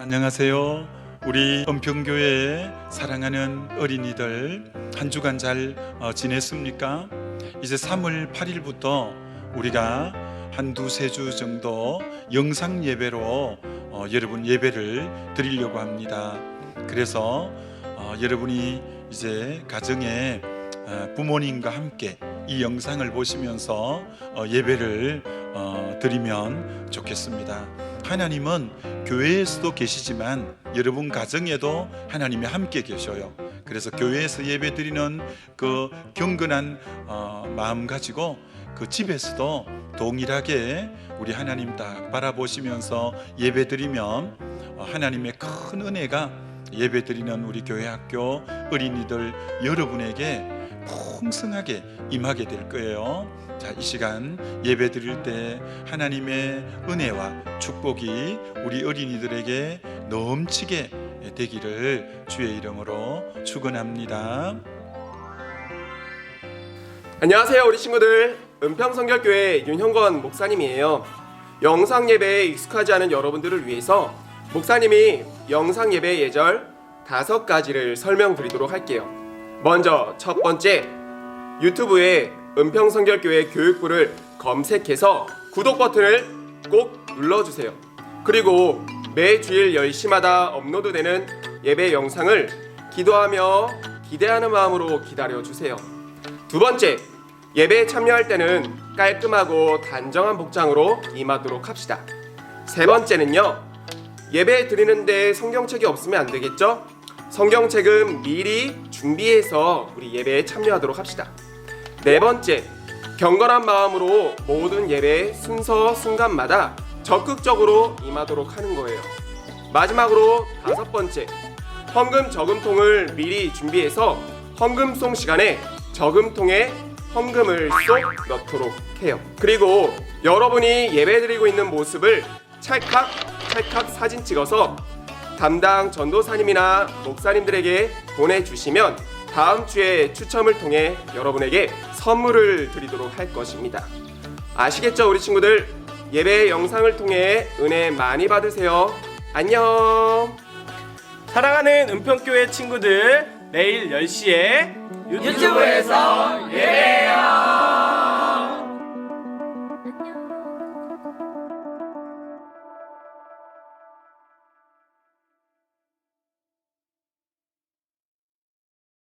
안녕하세요. 우리 은평교회의 사랑하는 어린이들 한 주간 잘 어, 지냈습니까? 이제 3월 8일부터 우리가 한 두세 주 정도 영상 예배로 어, 여러분 예배를 드리려고 합니다. 그래서 어, 여러분이 이제 가정에 어, 부모님과 함께 이 영상을 보시면서 어, 예배를 어, 드리면 좋겠습니다. 하나님은 교회에서도 계시지만 여러분 가정에도 하나님이 함께 계셔요. 그래서 교회에서 예배 드리는 그 경건한 어, 마음 가지고 그 집에서도 동일하게 우리 하나님 딱 바라보시면서 예배 드리면 어, 하나님의 큰 은혜가 예배 드리는 우리 교회 학교 어린이들 여러분에게 풍성하게 임하게 될 거예요. 자, 이 시간 예배 드릴 때 하나님의 은혜와 축복이 우리 어린이들에게 넘치게 되기를 주의 이름으로 축원합니다. 안녕하세요 우리 친구들 은평성결교회 윤형건 목사님이에요 영상 예배에 익숙하지 않은 여러분들을 위해서 목사님이 영상 예배 예절 다섯 가지를 설명드리도록 할게요 먼저 첫 번째 유튜브에 은평성결교회 교육부를 검색해서 구독 버튼을 꼭 눌러주세요 그리고 매 주일 10시마다 업로드되는 예배 영상을 기도하며 기대하는 마음으로 기다려주세요 두 번째, 예배에 참여할 때는 깔끔하고 단정한 복장으로 임하도록 합시다. 세 번째는요, 예배 드리는데 성경책이 없으면 안 되겠죠? 성경책은 미리 준비해서 우리 예배에 참여하도록 합시다. 네 번째, 경건한 마음으로 모든 예배 순서 순간마다 적극적으로 임하도록 하는 거예요. 마지막으로 다섯 번째, 헌금 저금통을 미리 준비해서 헌금송 시간에 저금통에 헌금을 쏙 넣도록 해요. 그리고 여러분이 예배드리고 있는 모습을 찰칵 찰칵 사진 찍어서 담당 전도사님이나 목사님들에게 보내주시면 다음 주에 추첨을 통해 여러분에게 선물을 드리도록 할 것입니다. 아시겠죠, 우리 친구들? 예배 영상을 통해 은혜 많이 받으세요. 안녕. 사랑하는 은평교회 친구들 내일 10시에 유튜브에서 예배해요.